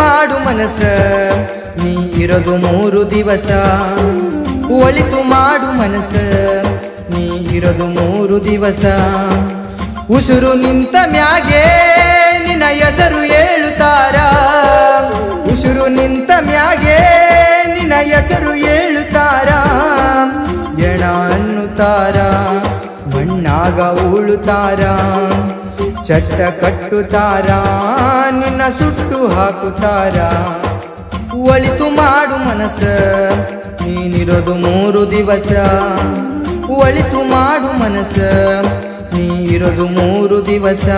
ಮಾಡು ಮನಸ, ನೀ ಇರದು ಮೂರು ದಿವಸ. ಒಳಿತು ಮಾಡು ಮನಸ, ನೀ ಇರದು ಮೂರು ದಿವಸ. ಉಸುರು ನಿಂತ ಮ್ಯಾಗೆ ನಿನ್ನ ಹೆಸರು ಹೇಳುತ್ತಾರ. ಉಸುರು ನಿಂತ ಮ್ಯಾಗೆ ನಿನ್ನ ಹೆಸರು ಹೇಳುತ್ತಾರ. ಎಣ ಅನ್ನುತ್ತಾರ, ಮಣ್ಣಾಗ ಉಳುತ್ತಾರ. ಚಟ್ಟ ಕಟ್ಟುತ್ತಾರ? ನಿನ್ನ ಸುಟ್ಟು ಹಾಕುತ್ತಾರ? ಒಳಿತು ಮಾಡು ಮನಸ್ಸ ನೀನಿರೋದು ಮೂರು ದಿವಸ. ಒಳಿತು ಮಾಡು ಮನಸ್ಸ ನೀ ಇರೋದು ಮೂರು ದಿವಸ.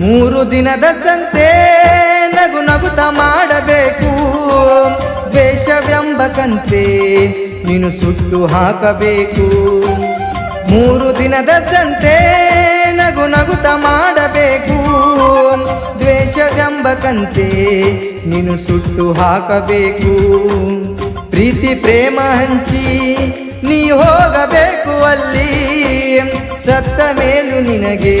ಮೂರು ದಿನದ ಸಂತೆ ನಗು ನಗುತ ಮಾಡಬೇಕು. ದ್ವೇಷವೆಂಬಕಂತೆ ನೀನು ಸುಟ್ಟು ಹಾಕಬೇಕು. ಮೂರು ದಿನದ ಸಂತೆ ನಗು ನಗುತ ಮಾಡಬೇಕು. ದ್ವೇಷವೆಂಬ ಕಂತೆ ನೀನು ಸುಟ್ಟು ಹಾಕಬೇಕು. ಪ್ರೀತಿ ಪ್ರೇಮ ಹಂಚಿ ನೀ ಹೋಗಬೇಕು ಅಲ್ಲಿ. ಸತ್ತ ಮೇಲು ನಿನಗೆ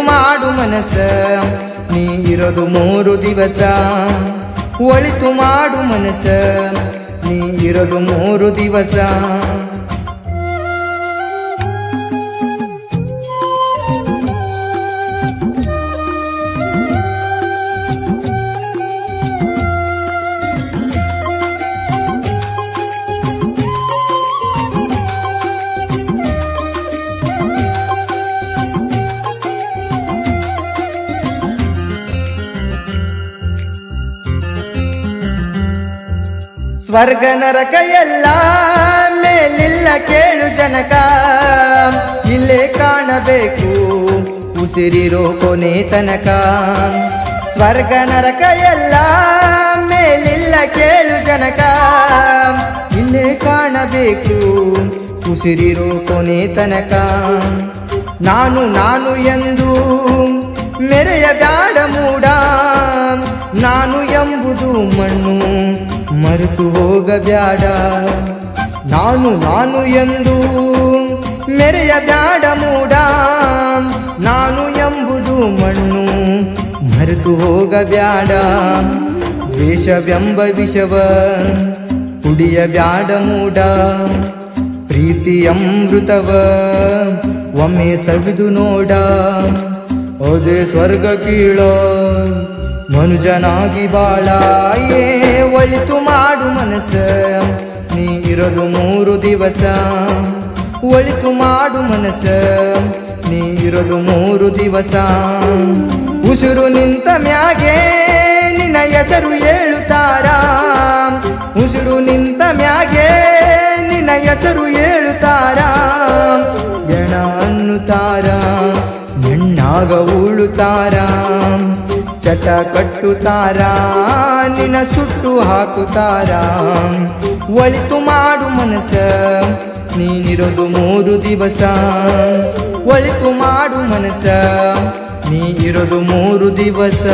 ಮಾಡು ಮನಸ್ಸ ನೀ ಇರೋದು ಮೂರು ದಿವಸ. ಒಳಿತು ಮಾಡು ಮನಸ ನೀ ಇರೋದು ಮೂರು ದಿವಸ. ಸ್ವರ್ಗ ನರಕ ಎಲ್ಲ ಮೇಲಿಲ್ಲ ಕೇಳು ಜನಕ. ಇಲ್ಲೇ ಕಾಣಬೇಕು ಉಸಿರಿರೋ ಕೊನೆ ತನಕ. ಸ್ವರ್ಗ ನರಕ ಎಲ್ಲ ಮೇಲಿಲ್ಲ ಕೇಳು ಜನಕ. ಇಲ್ಲೇ ಕಾಣಬೇಕು ಉಸಿರಿರೋ ಕೊನೆ ತನಕ. ನಾನು ನಾನು ಎಂದು ಮೆರೆಯ ಬ್ಯಾಡ ಮೂಡ. ನಾನು ಎಂಬುದು ಮಣ್ಣು, ಮರೆತು ಹೋಗಬ್ಯಾಡ. ನಾನು ನಾನು ಎಂದು ಮೆರೆಯ ಬ್ಯಾಡ ಮೂಡ. ನಾನು ಎಂಬುದು ಮಣ್ಣು, ಮರೆತು ಹೋಗಬ್ಯಾಡ. ದ್ವೇಷವೆಂಬ ವಿಷವ ಕುಡಿಯ ಬ್ಯಾಡ ಮೂಡ. ಪ್ರೀತಿ ಅಮೃತವ ಒಮ್ಮೆ ಸವಿದು ನೋಡ. ಅದೇ ಸ್ವರ್ಗ ಕೀಳ ಮನುಜನಾಗಿ ಬಾಳಾಯೇ, ಒಳಿತು ಮಾಡು ಮನಸ್ಸ. ನೀ ಇರಲು ಮೂರು ದಿವಸ. ಒಳಿತು ಮಾಡು ಮನಸ್ಸ. ನೀ ಇರಲು ಮೂರು ದಿವಸ. ಉಸಿರು ನಿಂತ ಮ್ಯಾಗೆ ನಿನ್ನ ಹೆಸರು ಹೇಳುತ್ತಾರ. ಉಸಿರು ನಿಂತ ಮ್ಯಾಗೆ ನಿನ್ನ ಹೆಸರು ಹೇಳುತ್ತಾರ. ಎಣ ಅನ್ನುತ್ತಾರ ಎಣ್ಣಾಗ ಉಳುತ್ತಾರ. ಚಟ ಕಟ್ಟುತ್ತಾರ? ನಿನ ಸುಟ್ಟು ಹಾಕುತ್ತಾರ? ಒಳಿತು ಮಾಡು ಮನಸ ನೀನಿರೋದು ಮೂರು ದಿವಸ. ಒಳಿತು ಮಾಡು ಮನಸ ನೀ ಇರೋದು ಮೂರು ದಿವಸ.